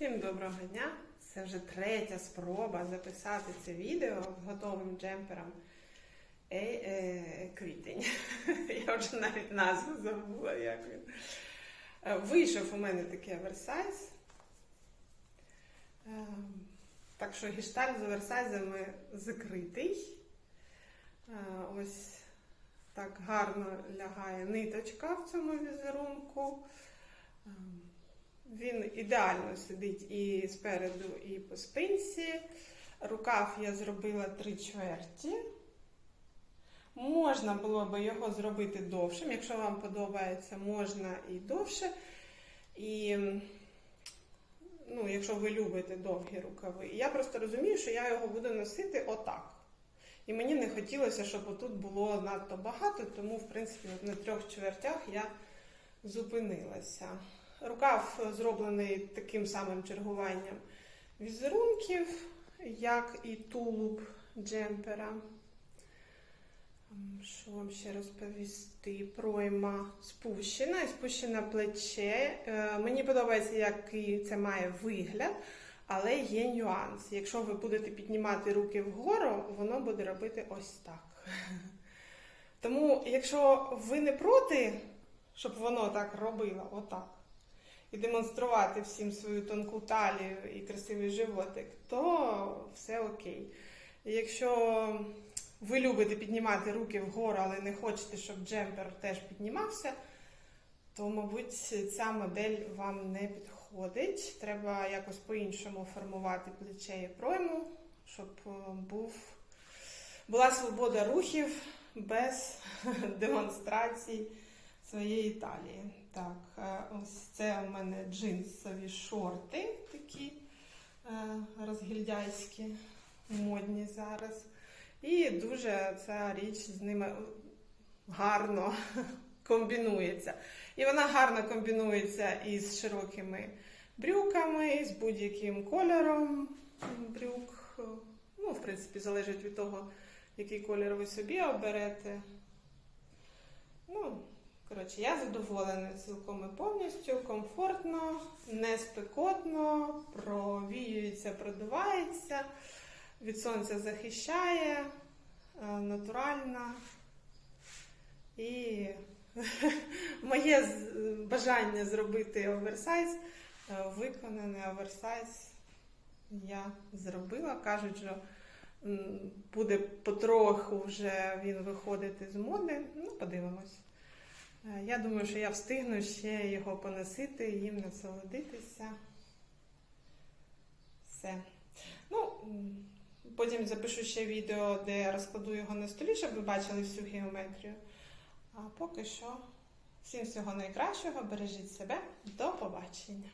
Всім доброго дня! Це вже третя спроба записати це відео з готовим джемпером е, е, квітень. Я вже навіть назву забула, як він. Е, Вийшов у мене такий оверсайз. Е, Так що гештальт з оверсайзами закритий. Е, Ось так гарно лягає ниточка в цьому візерунку. Він ідеально сидить і спереду, і по спинці. Рукав я зробила три чверті. Можна було би його зробити довшим. Якщо вам подобається, можна і довше. І ну, якщо ви любите довгі рукави. І я просто розумію, що я його буду носити отак. І мені не хотілося, щоб отут було надто багато, тому, в принципі, на трьох чвертях я зупинилася. Рукав зроблений таким самим чергуванням візерунків, як і тулуб джемпера. Що вам ще розповісти? Пройма спущена і спущене плече. Е, Мені подобається, який це має вигляд, але є нюанс. Якщо ви будете піднімати руки вгору, воно буде робити ось так. Тому, якщо ви не проти, щоб воно так робило, отак, і демонструвати всім свою тонку талію і красивий животик, то все окей. Якщо ви любите піднімати руки вгору, але не хочете, щоб джемпер теж піднімався, то, мабуть, ця модель вам не підходить. Треба якось по-іншому формувати плече і пройму, щоб е, був, була свобода рухів без демонстрацій своєї талії. Так, е, ось це у мене джинсові шорти такі е, розгільдяйські, модні зараз. І дуже ця річ з ними гарно комбінується. І вона гарно комбінується із широкими брюками, з будь-яким кольором брюк. Ну, в принципі, залежить від того, який колір ви собі оберете. Ну, коротше, я задоволена цілком і повністю, комфортно, не спекотно, провіюється, продувається, від сонця захищає, е, натуральна. І моє бажання зробити оверсайз, е, виконаний оверсайз я зробила. Кажуть, що буде потроху вже він виходити з моди. Ну, подивимось. Е, Я думаю, що я встигну ще його поносити, їм насолодитися. Все. Ну, потім запишу ще відео, де я розкладу його на столі, щоб ви бачили всю геометрію. А поки що, всім всього найкращого, бережіть себе, до побачення!